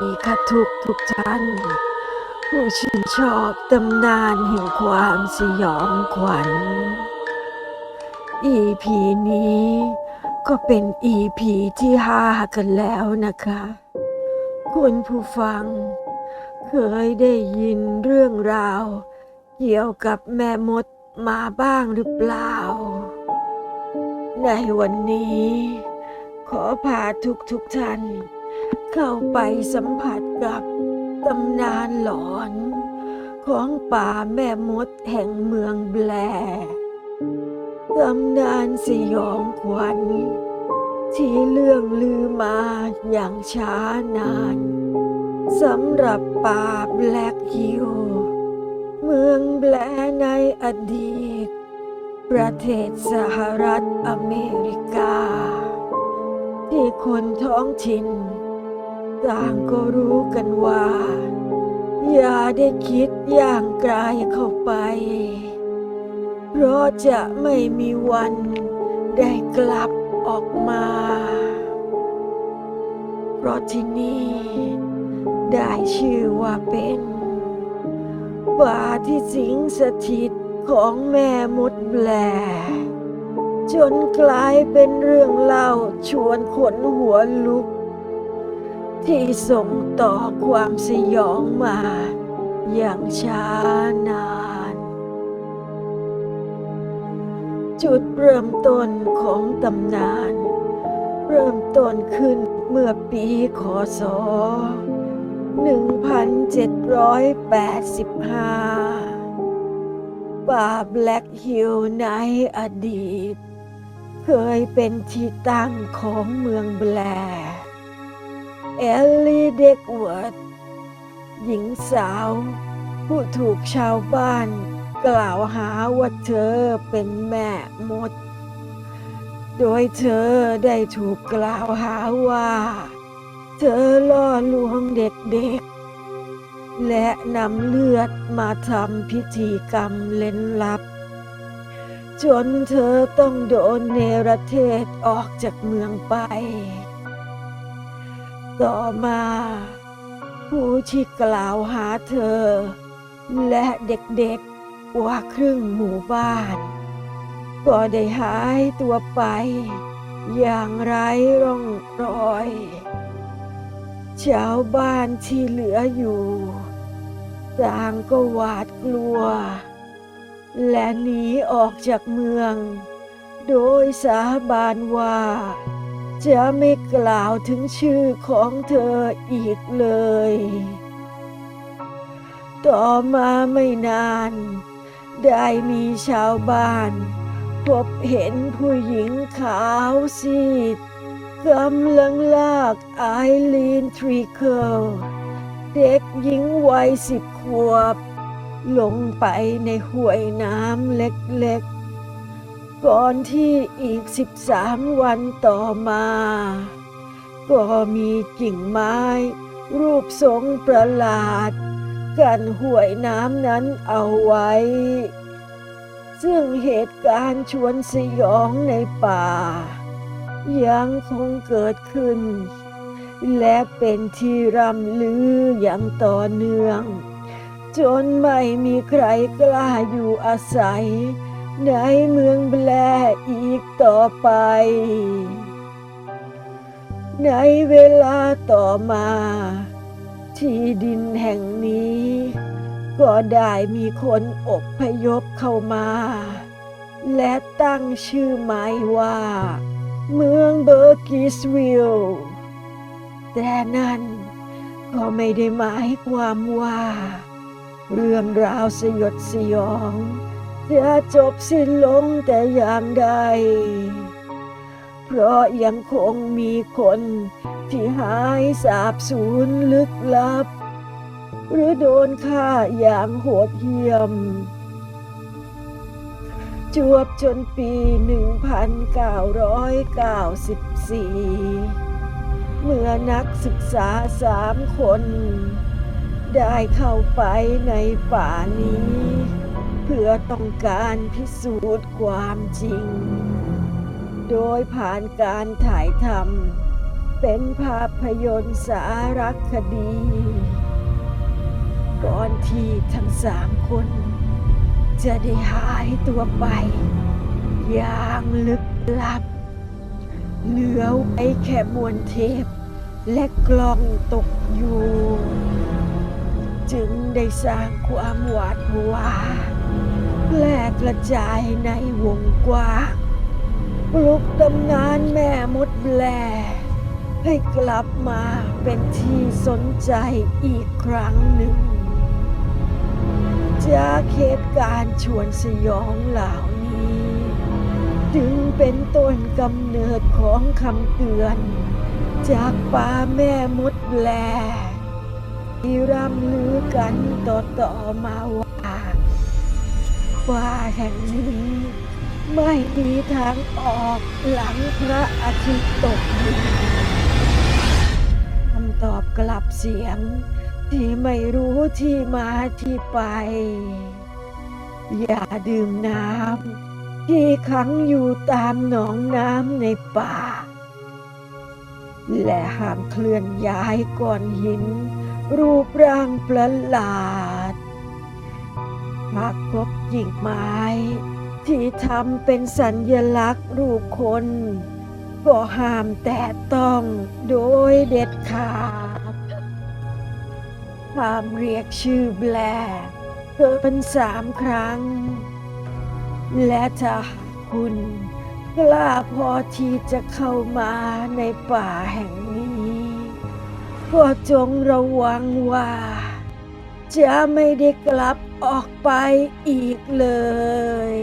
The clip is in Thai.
ดีค่ะทุกทุกท่าน ผู้ชื่นชอบตำนานแห่งความสยองขวัญ EP นี้ก็เป็น EP ที่ห้ากันแล้วนะคะ คุณผู้ฟัง เคยได้ยินเรื่องราว เกี่ยวกับแม่มดมาบ้างหรือเปล่า ในวันนี้ ขอพาทุกทุกท่าน เข้าไปสัมผัสกับตำนานหลอน ของป่าแม่มดแห่งเมืองแบลตำนานสยองขวัญ ที่เรื่องลือมาอย่างช้านานสำหรับป่าแบล็กฮิลเมืองแบลในอดีต ประเทศสหรัฐอเมริกา ที่คนท้องถิ่น ต่างก็รู้กันว่า อย่าได้คิดอย่างไกลเข้าไป เพราะจะไม่มีวันได้กลับออกมา เพราะที่นี่ได้ชื่อว่าเป็นป่าที่สิงสถิตของแม่มดแบลจนกลายเป็นเรื่องเล่าชวนขนหัวลุก ที่ส่งต่อความสยองมา อย่างช้านาน จุดเริ่มต้นของตำนาน เริ่มต้นขึ้นเมื่อปีคศ 1785 ป่าแบล็กฮิลในอดีต เคยเป็นที่ตั้งของเมืองแบล เอลลี่เด็กเวิร์ดหญิงสาว ผู้ถูกชาวบ้าน กล่าวหาว่าเธอเป็นแม่มด โดยเธอได้ถูกกล่าวหาว่า เธอล่อลวงเด็กๆ และนำเลือดมาทำพิธีกรรมเล่นลับ จนเธอต้องโดนเนรเทศออกจากเมืองไป ต่อมา ผู้ที่กล่าวหาเธอ และเด็กๆกว่าครึ่งหมู่บ้าน ก็ได้หายตัวไป อย่างไร้ร่องรอย ชาวบ้านที่เหลืออยู่ต่างก็หวาดกลัว และหนีออกจากเมือง โดยสาบานว่า จะไม่กล่าวถึงชื่อของเธออีกเลย ต่อมาไม่นาน ได้มีชาวบ้าน พบเห็นผู้หญิงขาวซีดกำลังลากไอลีนทรีเคิลเด็กหญิงวัยสิบขวบ ลงไปในห้วยน้ำเล็กๆ ก่อนที่อีกสิบสามวันต่อมา ก็มีกิ่งไม้ รูปทรงประหลาด กันห้วยน้ำนั้นเอาไว้ ซึ่งเหตุการณ์ชวนสยองในป่า ยังคงเกิดขึ้น และเป็นที่ร่ำลืออย่างต่อเนื่อง จนไม่มีใครกล้าอยู่อาศัย ในเมืองแบลอีกต่อไป ในเวลาต่อมา ที่ดินแห่งนี้ ก็ได้มีคนอบพยพเข้ามา และตั้งชื่อหมายว่า เมืองเบอร์กิสวิลแต่นั่นก็ไม่ได้หมายความว่า เรื่องราวสยดสยอง จะจบสิ้นลงแต่อย่างใด เพราะยังคงมีคนที่หายสาบสูญลึกลับ หรือโดนฆ่าอย่างโหดเหี้ยม จวบจนปี 1994 เมื่อนักศึกษาสามคน ได้เข้าไปในป่านี้ เพื่อต้องการพิสูจน์ความจริง โดยผ่านการถ่ายทำเป็นภาพยนตร์สารคดี ก่อนที่ทั้งสามคน จะได้หายตัวไป อย่างลึกลับ เหลือไว้แค่มวลเทพ และกล้องตกอยู่ จึงได้สร้างความหวาดผวา แพร่กระจายในวงกว้างปลุกตำนานแม่มดแบลให้กลับมาเป็นที่สนใจอีกครั้งหนึ่ง จากเหตุการณ์ชวนสยองเหล่านี้ จึงเป็นต้นกำเนิดของคำเตือน จากป่าแม่มดแลที่ร่ำลือกันต่อๆมาว่า ป่าแห่งนี้ ไม่มีทางออกหลังพระอาทิตย์ตกดินคำตอบกลับเสียง ที่ไม่รู้ที่มาที่ไป อย่าดื่มน้ำที่ขังอยู่ตามหนองน้ำในป่า และห้ามเคลื่อนย้ายก้อนหิน รูปร่างประหลาด หากพบกิ่งไม้ ที่ทำเป็นสัญลักษณ์รูปคนก็ห้ามแตะต้องโดยเด็ดขาดห้ามเรียกชื่อแบลเกินสามครั้ง และถ้าคุณกล้าพอที่จะเข้ามาในป่าแห่งนี้ ก็จงระวังว่า จะไม่ได้กลับออกไปอีกเลย